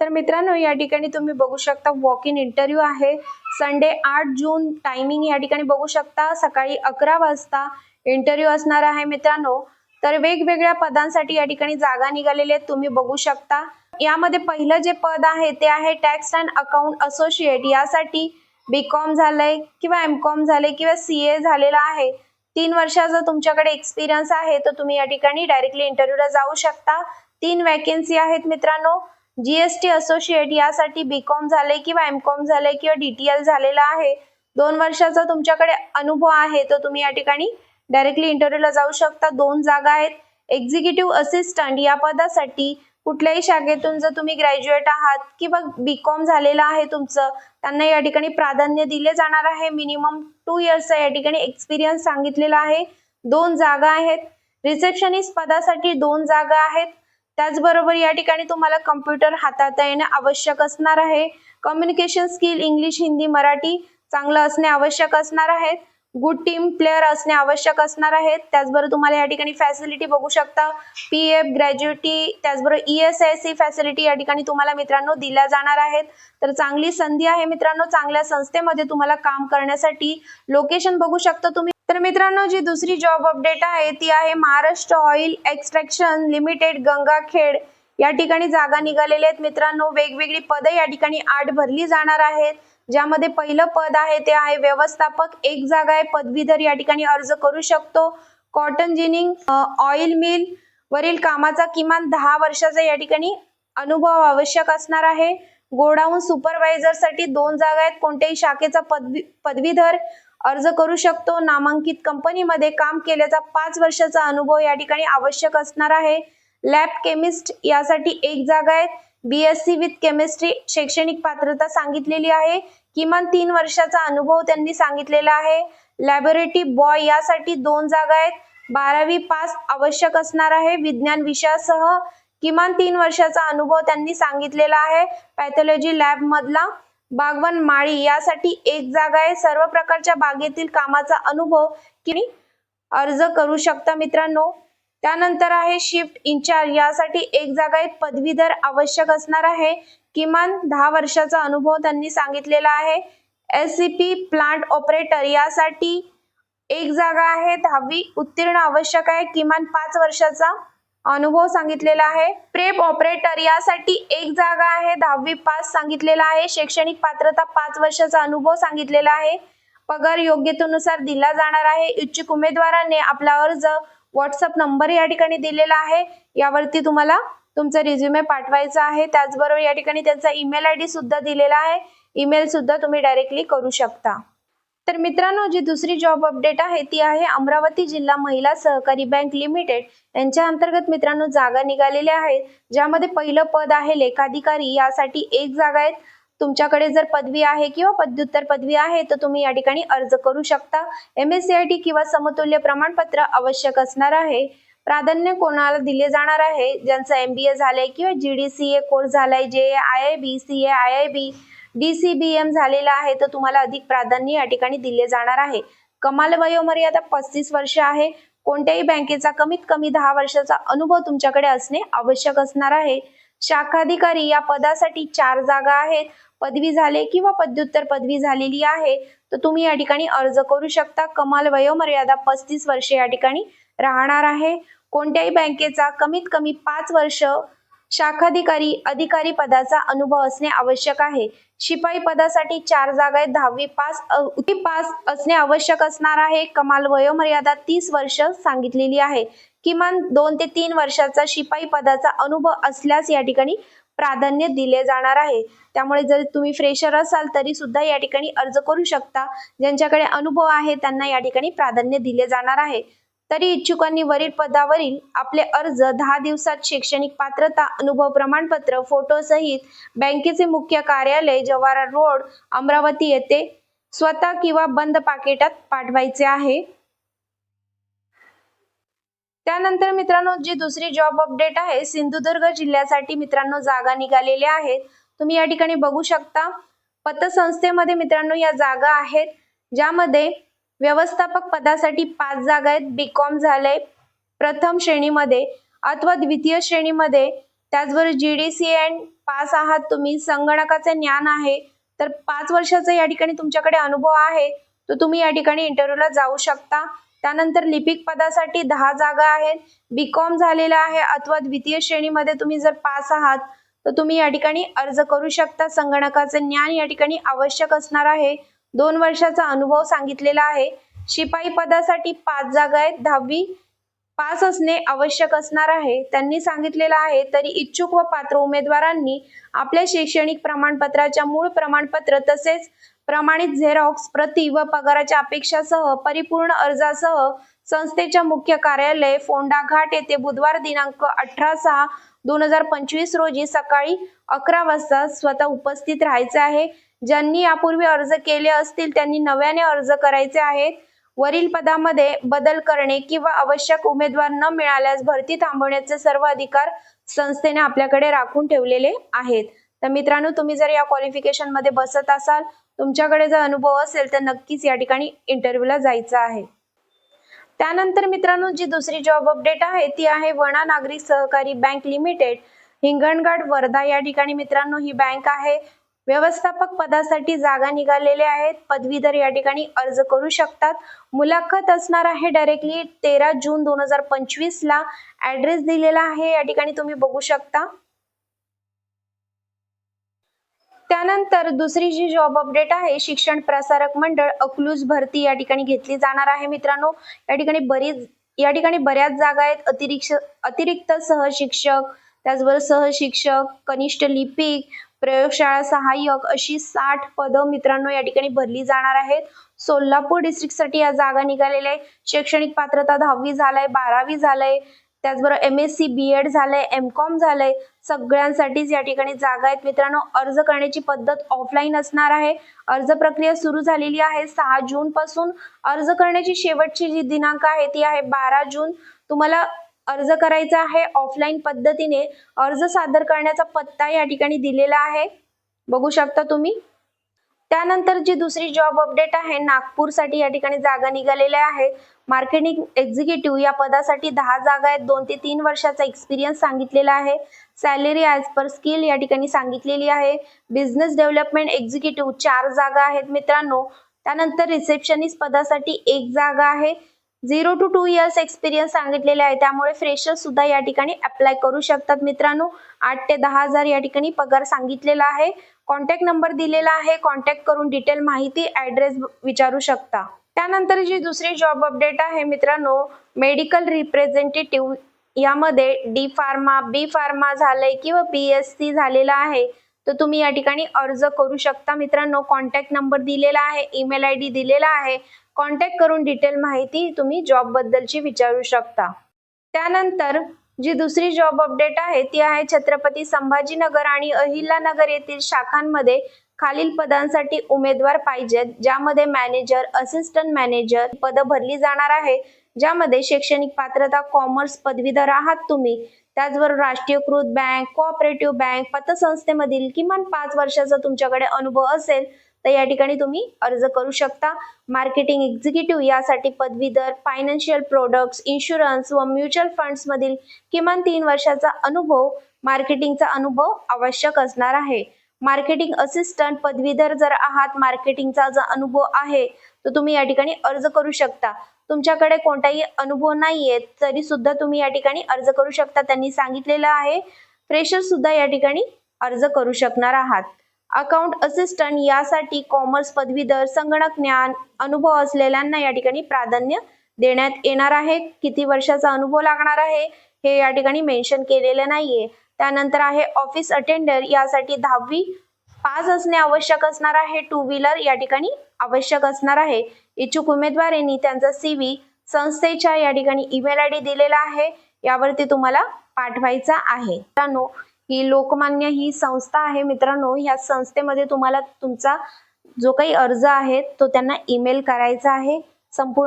तर मित्रांनो या ठिकाणी तुम्ही बघू शकता वॉक इन इंटरव्ह्यू आहे. संडे आठ जून टायमिंग या ठिकाणी बघू शकता. सकाळी अकरा वाजता इंटरव्ह्यू असणार आहे मित्रांनो. तर वेगवेगळ्या पदांसाठी या ठिकाणी जागा निघालेल्या आहेत तुम्ही बघू शकता. यामध्ये पहिलं जे पद आहे ते आहे टॅक्स अँड अकाउंट असोसिएट यासाठी बी कॉम झालंय किंवा एम कॉम झालंय किंवा सी ए झालेला आहे. तीन वर्षाचा तुमच्याकडे एक्सपिरियन्स आहे तर तुम्ही या ठिकाणी डायरेक्टली इंटरव्ह्यूला जाऊ शकता. तीन वॅकेन्सी आहेत मित्रांनो. जीएसटी असोसिएट यासाठी बी कॉम किंवा एम कॉम किंवा डीटीएल झालेला आहे. दोन वर्षाचा तुमच्याकडे अनुभव आहे तर तुम्ही या ठिकाणी डायरेक्टली इंटरव्ह्यूला जाऊ शकता. दोन जागा आहेत. एक्झिक्युटिव्ह असिस्टंट या पदासाठी कुठल्याही शाखेतून जर तुम्ही ग्रॅज्युएट आहात किंवा बी कॉम झालेलं आहे तुमचं त्यांना या ठिकाणी प्राधान्य दिले जाणार आहे. मिनिमम टू इयर्सचा या ठिकाणी एक्सपिरियन्स सांगितलेला आहे. दोन जागा आहेत. रिसेप्शनिस्ट पदासाठी दोन जागा आहेत. त्याचबरोबर या ठिकाणी तुम्हाला कम्प्युटर हाताळता येणं आवश्यक असणार आहे. Communication skill English Hindi Marathi चांगलं असणे आवश्यक असणार आहे. गुड टीम प्लेअर असणे आवश्यक असणार आहेत त्याचबरोबर तुम्हाला या ठिकाणी फॅसिलिटी बघू शकता. पी एफ ग्रॅज्युएटी त्याचबरोबर E S I C facility या ठिकाणी तुम्हाला मित्रांनो दिल्या जाणार आहेत. तर चांगली संधी आहे मित्रांनो. चांगल्या संस्थेमध्ये तुम्हाला काम करण्यासाठी लोकेशन बघू शकता तुम्ही. तर मित्रांनो जी दुसरी जॉब अपडेट आहे ती आहे Maharashtra oil extraction limited Gangakhed. या ठिकाणी जागा निघालेल्या आहेत. मित्रांनो वेगवेगळी पदं या ठिकाणी आठ भरली जाणार आहेत. ज्यामध्ये पहिलं पद आहे ते आहे व्यवस्थापक. एक जागा आहे पदवीधर या ठिकाणी अर्ज करू शकतो. कॉटन जिनिंग ऑइल मिल वरील कामाचा किमान दहा वर्षाचा या ठिकाणी अनुभव आवश्यक असणार आहे. गोडाऊन सुपरवायझरसाठी दोन जागा आहेत. कोणत्याही शाखेचा पदवी पदवीधर अर्ज करू शकतो. नामांकित कंपनीमध्ये काम केल्याचा पाच वर्षाचा अनुभव या ठिकाणी आवश्यक असणार आहे. लॅब केमिस्ट यासाठी एक जागा आहे. बीएससी विथ केमिस्ट्री शैक्षणिक पात्रता सांगितलेली आहे. किमान तीन वर्षाचा अनुभव त्यांनी सांगितलेला आहे. लॅबोरेटरी बॉय यासाठी दोन जागा आहेत. बारावी पास आवश्यक असणार आहे. विज्ञान विषयासह किमान तीन वर्षाचा अनुभव त्यांनी सांगितलेला आहे. पॅथॉलॉजी लॅब मधला बागवान माळी यासाठी एक जागा आहे. सर्व प्रकारच्या बागेतील कामाचा अनुभव किंवा अर्ज करू शकता मित्रांनो? त्यानंतर आहे शिफ्ट इंचार्ज यासाठी एक जागा आहे. पदवीधर आवश्यक असणार आहे. किमान दहा वर्षाचा अनुभव त्यांनी सांगितलेला आहे. S C P plant operator यासाठी एक जागा आहे. दहावी उत्तीर्ण आवश्यक आहे. किमान पाच वर्षाचा अनुभव सांगितलेला आहे. प्रेप ऑपरेटर यासाठी एक जागा आहे. दहावी पास सांगितलेला आहे. शैक्षणिक पात्रता पाच वर्षाचा अनुभव सांगितलेला आहे. पगार योग्यतेनुसार दिला जाणार आहे. इच्छुक उमेदवाराने आपला अर्ज व्हॉट्सअप नंबर या ठिकाणी दिलेला आहे. यावरती तुम्हाला तुमचा रिझ्युमे पाठवायचा आहे. त्याचबरोबर या ठिकाणी त्यांचा ईमेल आय डी सुद्धा दिलेला आहे. ईमेल सुद्धा तुम्ही डायरेक्टली करू शकता. तर मित्रांनो जी दुसरी जॉब अपडेट आहे ती आहे अमरावती जिल्हा महिला सहकारी बँक लिमिटेड यांच्या अंतर्गत मित्रांनो जागा निघालेल्या आहेत. ज्यामध्ये पहिलं पद आहे लेखाधिकारी. यासाठी एक जागा आहेत. तुमच्याकडे जर पदवी आहे किंवा पदव्युत्तर पदवी आहे तर तुम्ही या ठिकाणी अर्ज करू शकता. M S C I T किंवा समतुल्य प्रमाणपत्र आवश्यक असणार आहे. प्राधान्य कोणाला दिले जाणार आहे? ज्यांचं एम बी ए झालंय किंवा G D C A course झालाय J I I B C A I I B D C B M झालेला आहे तर तुम्हाला अधिक प्राधान्य या ठिकाणी दिले जाणार आहे. कमाल वयोमर्यादा पस्तीस वर्ष आहे. कोणत्याही बँकेचा कमीत कमी दहा वर्षाचा अनुभव तुमच्याकडे असणे आवश्यक असणार आहे. शाखाधिकारी या पदासाठी चार जागा आहेत. पदवी झाले किंवा पदव्युत्तर पदवी झालेली आहे तर तुम्ही या ठिकाणी अर्ज करू शकता. कमाल वयोमर्यादा पस्तीस वर्षे या ठिकाणी राहणार आहे. कोणत्याही बँकेचा कमीत कमी पाच वर्ष शाखाधिकारी अधिकारी पदाचा अनुभव असणे आवश्यक आहे. शिपाई पदासाठी चार जागा आहेत. दहावी पास पास असणे आवश्यक असणार आहे. कमाल वयोमर्यादा तीस वर्ष सांगितलेली आहे. किमान दोन ते तीन वर्षाचा शिपाई पदाचा अनुभव असल्यास या ठिकाणी प्राधान्य दिले जाणार आहे. त्यामुळे जर तुम्ही फ्रेशर असाल तरी सुद्धा या ठिकाणी अर्ज करू शकता. ज्यांच्याकडे अनुभव आहे त्यांना या ठिकाणी प्राधान्य दिले जाणार आहे. तरी इच्छुकांनी वरील पदावरील आपले अर्ज दहा दिवसात शैक्षणिक पात्रता अनुभव प्रमाणपत्र फोटो सहित बँकेचे मुख्य कार्यालय जवाहर रोड अमरावती येथे स्वतः किंवा बंद पाकिटात पाठवायचे आहे. त्यानंतर मित्रांनो जी दुसरी जॉब अपडेट आहे सिंधुदुर्ग जिल्ह्यासाठी मित्रांनो जागा निघालेल्या आहेत. तुम्ही या ठिकाणी बघू शकता पतसंस्थेमध्ये मित्रांनो या जागा आहेत ज्यामध्ये व्यवस्थापक पदासाठी पाच जागा आहेत. बी कॉम झालंय. प्रथम श्रेणीमध्ये अथवा द्वितीय श्रेणीमध्ये. त्याचबरोबर G D C and pass आहात तुम्ही. संगणकाचे ज्ञान आहे. तर पाच वर्षाचा या ठिकाणी तुमच्याकडे अनुभव आहे. तर तुम्ही या ठिकाणी इंटरव्ह्यूला जाऊ शकता. त्यानंतर लिपिक पदासाठी दहा जागा आहेत. बीकॉम झालेला आहे. अथवा द्वितीय श्रेणीमध्ये तुम्ही जर पास आहात तर तुम्ही या ठिकाणी अर्ज करू शकता. संगणकाचे ज्ञान या ठिकाणी आवश्यक असणार आहे. दोन वर्षाचा अनुभव सांगितलेला आहे. शिपाई पदासाठी पाच जागा आहेत. दहावी पास असणे आवश्यक असणार आहे. त्यांनी सांगितलेलं आहे तरी इच्छुक व पात्र उमेदवारांनी आपल्या शैक्षणिक प्रमाणपत्राच्या मूळ प्रमाणपत्र तसेच प्रमाणित झेरॉक्स प्रति व पगाराच्या अपेक्षासह परिपूर्ण अर्जासह संस्थेच्या मुख्य कार्यालय फोंडा घाट येथे बुधवार दिनांक अठरा सहा दोन हजार पंचवीस रोजी सकाळी अकरा वाजता स्वतः उपस्थित राहायचे आहे. ज्यांनी यापूर्वी अर्ज केले असतील त्यांनी नव्याने अर्ज करायचे आहेत. वरील पदामध्ये बदल करणे किंवा आवश्यक उमेदवार न मिळाल्यास भरती थांबवण्याचे सर्व अधिकार संस्थेने आपल्याकडे राखून ठेवलेले आहेत. तर मित्रांनो तुम्ही जर या क्वालिफिकेशनमध्ये बसत असाल तुमच्याकडे जर अनुभव असेल तर नक्कीच या ठिकाणी इंटरव्ह्यूला जायचं आहे. त्यानंतर मित्रांनो जी दुसरी जॉब अपडेट आहे ती आहे वणा नागरिक सहकारी बँक लिमिटेड हिंगणघाट वर्धा या ठिकाणी मित्रांनो ही बँक आहे. व्यवस्थापक पदासाठी जागा निघालेल्या आहेत. पदवीधर या ठिकाणी अर्ज करू शकतात. मुलाखत असणार आहे डायरेक्टली तेरा जून दोन हजार पंचवीस ला ऍड्रेस दिलेला आहे या ठिकाणी तुम्ही बघू शकता. त्यानंतर दुसरी जी जॉब अपडेट आहे शिक्षण प्रसारक मंडळ अकलूज भरती या ठिकाणी घेतली जाणार आहे मित्रांनो. या ठिकाणी बरीच या ठिकाणी बऱ्याच जागा आहेत. अतिरिक्त अतिरिक्त सहशिक्षक त्याचबरोबर सहशिक्षक कनिष्ठ लिपिक प्रयोगशाळा सहाय्यक अशी साठ पदं मित्रांनो या ठिकाणी भरली जाणार आहेत. सोलापूर डिस्ट्रिक्टसाठी या जागा निघालेल्या आहेत. शैक्षणिक पात्रता दहावी झालंय बारावी झालंय. त्याचबरोबर M S C B Ed झालंय एम कॉम झालंय. सगळ्यांसाठीच या ठिकाणी जागा आहेत. मित्रांनो अर्ज करण्याची पद्धत ऑफलाईन असणार आहे. अर्ज प्रक्रिया सुरू झालेली आहे सहा जून पासून. अर्ज करण्याची शेवटची जी दिनांक आहे ती आहे बारा जून. तुम्हाला अर्ज करायचा आहे ऑफलाईन पद्धतीने. अर्ज सादर करण्याचा पत्ता या ठिकाणी दिलेला आहे. बघू शकता तुम्ही. त्यानंतर जी दुसरी जॉब अपडेट आहे नागपूरसाठी या ठिकाणी जागा निघालेल्या आहेत. मार्केटिंग एक्झिक्युटिव्ह या पदासाठी दहा जागा आहेत. दोन ते तीन वर्षाचा एक्सपिरियन्स सांगितलेला आहे. सॅलरी ॲज पर स्किल या ठिकाणी सांगितलेली आहे. बिझनेस डेव्हलपमेंट एक्झिक्युटिव्ह चार जागा आहेत मित्रांनो. त्यानंतर रिसेप्शनिस्ट पदासाठी एक जागा आहे. Zero to two years experience सांगितलेले आहे. त्यामुळे फ्रेशर सुद्धा या ठिकाणी अप्लाय करू शकतात मित्रांनो. आठ ते दहा हजार या ठिकाणी पगार सांगितलेला आहे. कॉन्टॅक्ट नंबर दिलेला आहे. कॉन्टॅक्ट करून डिटेल माहिती ऍड्रेस विचारू शकता. त्यानंतर जी दुसरी जॉब अपडेट आहे मित्रांनो मेडिकल रिप्रेझेंटेटिव्ह यामध्ये डी फार्मा बी फार्मा झालंय किंवा बी एस सी झालेला आहे तर तुम्ही या ठिकाणी अर्ज करू शकता. मित्रांनो कॉन्टॅक्ट नंबर दिलेला आहे ईमेल आय डी दिलेला आहे. कॉन्टॅक्ट करून डिटेल माहिती तुम्ही जॉब बद्दलची विचारू शकता. त्यानंतर जी दुसरी जॉब अपडेट आहे ती आहे छत्रपती संभाजीनगर आणि अहिल्यानगर येथील शाखांमध्ये खालील पदांसाठी उमेदवार पाहिजेत ज्यामध्ये मॅनेजर असिस्टंट मॅनेजर पद भरली जाणार आहे ज्यामध्ये शैक्षणिक पात्रता कॉमर्स पदवीधर आहात तुम्ही. त्याचबरोबर राष्ट्रीयकृत बँक कोऑपरेटिव्ह बँक पतसंस्थेमधील किमान पाच वर्षाचा तुमच्याकडे अनुभव असेल तर या ठिकाणी तुम्ही अर्ज करू शकता. मार्केटिंग एक्झिक्युटिव्ह यासाठी पदवीधर फायनान्शियल प्रोडक्ट्स इन्शुरन्स व म्युच्युअल फंड्समधील किमान तीन वर्षाचा अनुभव मार्केटिंगचा अनुभव आवश्यक असणार आहे. मार्केटिंग असिस्टंट पदवीधर जर आहात मार्केटिंगचा जर अनुभव आहे तर तुम्ही या ठिकाणी अर्ज करू शकता. तुमच्याकडे कोणताही अनुभव नाहीये तरी सुद्धा तुम्ही या ठिकाणी अर्ज करू शकता. त्यांनी सांगितलेलं आहे फ्रेशर सुद्धा या ठिकाणी अर्ज करू शकणार आहात. अकाउंट असिस्टंट यासाठी कॉमर्स पदवीधर संगणक ज्ञान अनुभव असलेल्यांना या ठिकाणी प्राधान्य देण्यात येणार आहे. किती वर्षाचा अनुभव लागणार आहे हे या ठिकाणी मेन्शन केलेलं नाहीये. त्यानंतर आहे ऑफिस अटेंडर यासाठी दहावी पास असणे आवश्यक असणार आहे. टू व्हीलर या ठिकाणी आवश्यक असणार आहे. इच्छुक उमेदवारांनी त्यांचा सीव्ही संस्थेच्या या ठिकाणी ईमेल आय डी दिलेला आहे. यावरती तुम्हाला पाठवायचा आहे. मित्रांनो ही लोकमान्य ही संस्था आहे मित्रांनो. या संस्थेमध्ये तुम्हाला तुमचा जो काही अर्ज आहे तो त्यांना ईमेल करायचा आहे. संपूर्ण